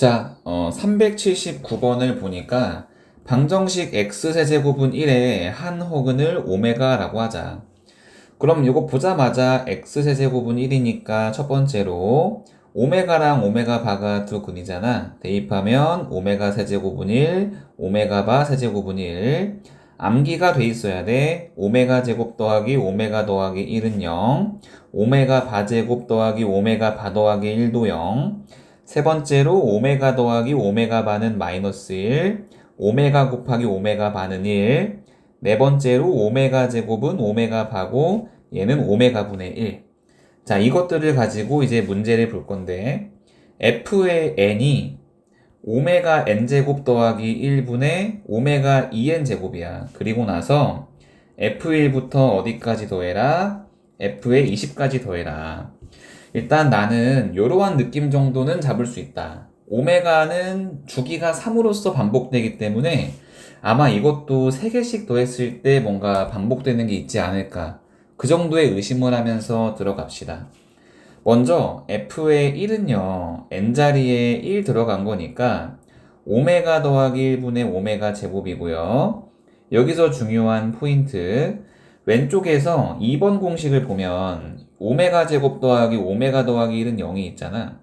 자, 어, 379번을 보니까 방정식 x세제곱은 1에 한 호근을 오메가라고 하자. 그럼 이거 보자마자 x세제곱은 1이니까 첫 번째로 오메가랑 오메가 바가 두 근이잖아. 대입하면 오메가 세제곱은 1, 오메가 바 세제곱은 1. 암기가 돼 있어야 돼. 오메가 제곱 더하기 오메가 더하기 1은 0. 오메가 바 제곱 더하기 오메가 바 더하기 1도 0. 세 번째로 오메가 더하기 오메가 바는 마이너스 1, 오메가 곱하기 오메가 바는 1, 네 번째로 오메가 제곱은 오메가 바고 얘는 오메가 분의 1. 자, 이것들을 가지고 이제 문제를 볼 건데 f의 n이 오메가 n 제곱 더하기 1분의 오메가 2n 제곱이야. 그리고 나서 f1부터 어디까지 더해라? f의 20까지 더해라. 일단 나는 이러한 느낌 정도는 잡을 수 있다. 오메가는 주기가 3으로서 반복되기 때문에 아마 이것도 3개씩 더했을 때 뭔가 반복되는 게 있지 않을까. 그 정도의 의심을 하면서 들어갑시다. 먼저 f의 1은요, n자리에 1 들어간 거니까 오메가 더하기 1분의 오메가 제곱이고요. 여기서 중요한 포인트. 왼쪽에서 2번 공식을 보면 오메가 제곱 더하기 오메가 더하기 1은 0이 있잖아.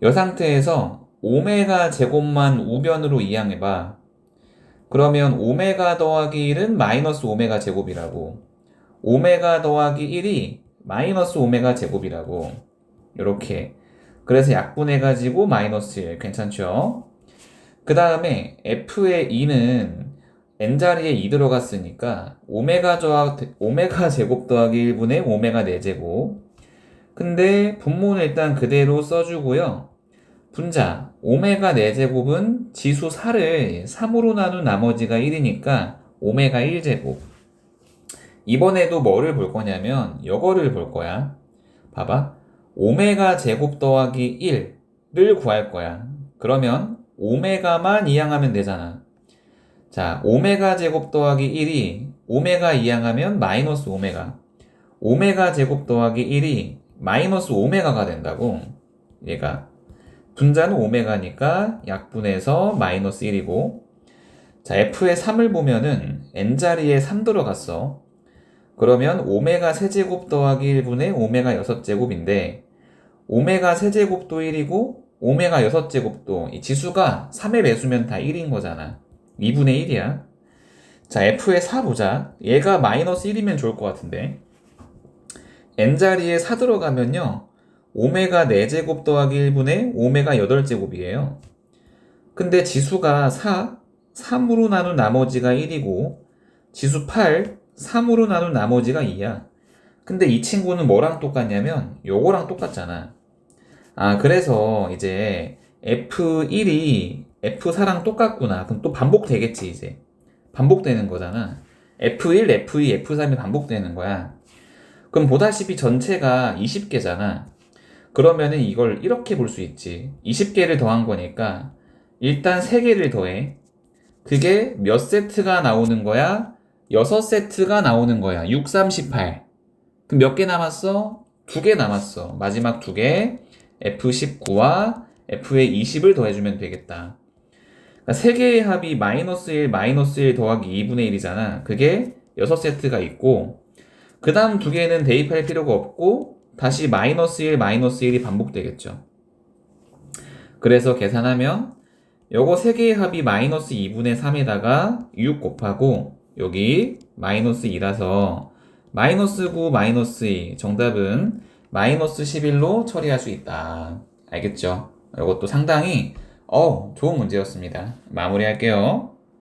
이 상태에서 오메가 제곱만 우변으로 이항해봐. 그러면 오메가 더하기 1은 마이너스 오메가 제곱이라고. 오메가 더하기 1이 마이너스 오메가 제곱이라고. 이렇게. 그래서 약분해가지고 마이너스 1. 괜찮죠? 그 다음에 f의 2는 n자리에 2 들어갔으니까 오메가 저하, 오메가 제곱 더하기 1분의 오메가 4제곱. 근데 분모는 일단 그대로 써주고요. 분자 오메가 4제곱은 지수 4를 3으로 나눈 나머지가 1이니까 오메가 1제곱. 이번에도 뭐를 볼 거냐면 이거를 볼 거야. 봐봐. 오메가 제곱 더하기 1을 구할 거야. 그러면 오메가만 이항하면 되잖아 자, 오메가 제곱 더하기 1이 오메가 이항하면 마이너스 오메가. 오메가 제곱 더하기 1이 마이너스 오메가가 된다고. 얘가. 분자는 오메가니까 약분해서 마이너스 1이고. 자, f의 3을 보면은 n자리에 3 들어갔어. 그러면 오메가 세제곱 더하기 1분의 오메가 6제곱인데 오메가 세제곱도 1이고 오메가 6제곱도 이 지수가 3의 배수면 다 1인 거잖아. 2분의 1이야. 자, f의 4 보자. 얘가 마이너스 1이면 좋을 것 같은데. n자리에 4 들어가면요. 오메가 4제곱 더하기 1분의 오메가 8제곱이에요. 근데 지수가 4, 3으로 나눈 나머지가 1이고, 지수 8, 3으로 나눈 나머지가 2야. 근데 이 친구는 뭐랑 똑같냐면, 요거랑 똑같잖아. 아, 그래서 이제 F1이 F4랑 똑같구나. 그럼 또 반복되겠지, 이제. 반복되는 거잖아. F1, F2, F3이 반복되는 거야. 그럼 보다시피 전체가 20개잖아. 그러면은 이걸 이렇게 볼 수 있지. 20개를 더한 거니까 일단 3개를 더해. 그게 몇 세트가 나오는 거야? 6세트가 나오는 거야. 6, 38. 그럼 몇 개 남았어? 2개 남았어. 마지막 2개. F19와 F에 20을 더해주면 되겠다. 그러니까 3개의 합이 마이너스 1, 마이너스 1 더하기 2분의 1이잖아. 그게 6세트가 있고, 그 다음 두 개는 대입할 필요가 없고, 다시 마이너스 1, 마이너스 1이 반복되겠죠. 그래서 계산하면, 요거 3개의 합이 마이너스 2분의 3에다가 6 곱하고, 여기 마이너스 2라서, 마이너스 9, 마이너스 2, 정답은 마이너스 11로 처리할 수 있다. 알겠죠? 이것도 상당히 어, 좋은 문제였습니다. 마무리할게요.